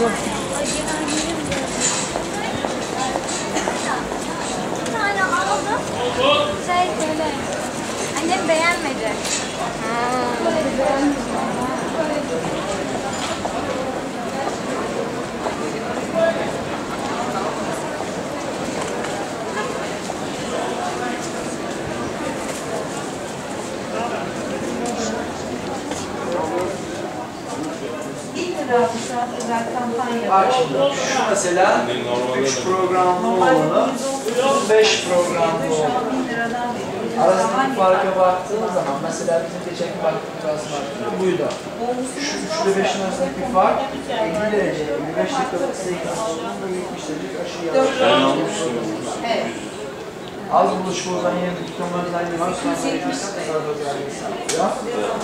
Bir. Şey böyle. Annem beğenmedi. Ha. şu mesela 3 programlı olanı, 5 programlı olanı. Arasındaki farka baktığın zaman mesela bizim geçen baktığımız aslında buydu. Şu 3 ile 5'in arasındaki bir fark 50 derece, 55 dakikalık sekiz sonunda 70 derecelik aşırı yavaş. Ben almıştım. Evet. Az buluşmadan yerine diplomadan yavaş sonra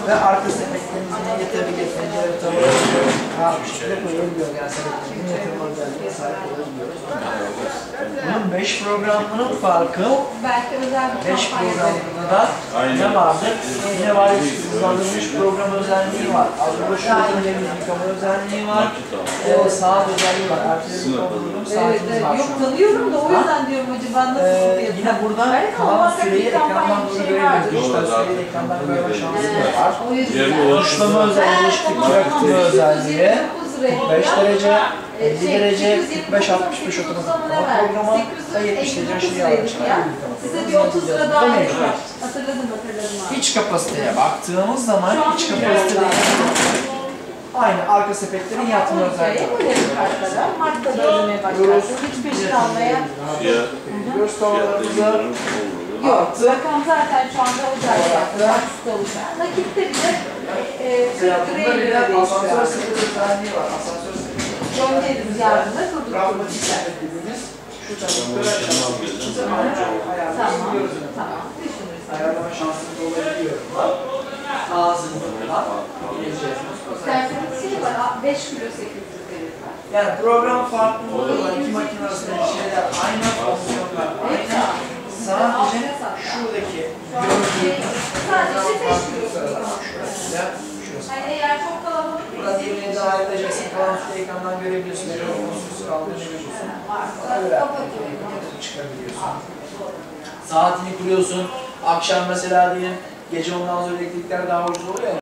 ve arkası beklenizine yetebilir. Pencere tavara bunun 5 programının farkı 5 programının programında da ne vardır? Yine var hızlandırılmış program özelliği var. Az buluşma özelliği, yıkama özelliği var. Ee, saat özelliği var. Ertelerin kontrolü Evet, saatimiz var. Yok tanıyorum da o yüzden diyorum acaba nasıl Ee, bir yine burada kalan süreyi bir kampanya ekrandan bir bunu şey görebiliyoruz. Doğru, süreyi zaten. ekrandan görme şansımız var. O yüzden. Yerini Oluşturma özelliği, özelliği, 5 derece, 50 derece, 45, 65 otomatik ama programa da 70 derece aşırı yavaş. Size bir 30 lira daha vereceğim. Hatırladım hatırladım abi. İç kapasiteye baktığımız zaman iç kapasitede aynı arka sepetlerin yatma özelliği. Bu yarı kartlara. Mart'ta da ödemeye başlarsın. Hiç peşin almaya indirim olur. yok. Rakam zaten şu anda özel fiyatlı. Taksite Nakitte bile 40 Mesela liraya bunda bile göre asansör sepeti özelliği var. Asansör sepeti. Göndeririz yardımda Pragmatik durdururuz. sepet dediğimiz şu işlemi almayacağım. Tamam, tamam. Ayarlama şansımız olabiliyor. Geçeceğiz. İsterseniz şey var, 5 kilo 800 lira var. Yani program farklılığı var. İki makine arasındaki şeyler aynı fonksiyonlar aynı. Sadece şuradaki gördüğünüz ekrandan görebiliyorsun. Nereye olumsuz kaldığını görüyorsun. Ona göre çıkabiliyorsun. Saatini kuruyorsun. Akşam mesela diyelim gece ondan sonra elektrikler daha ucuz oluyor ya.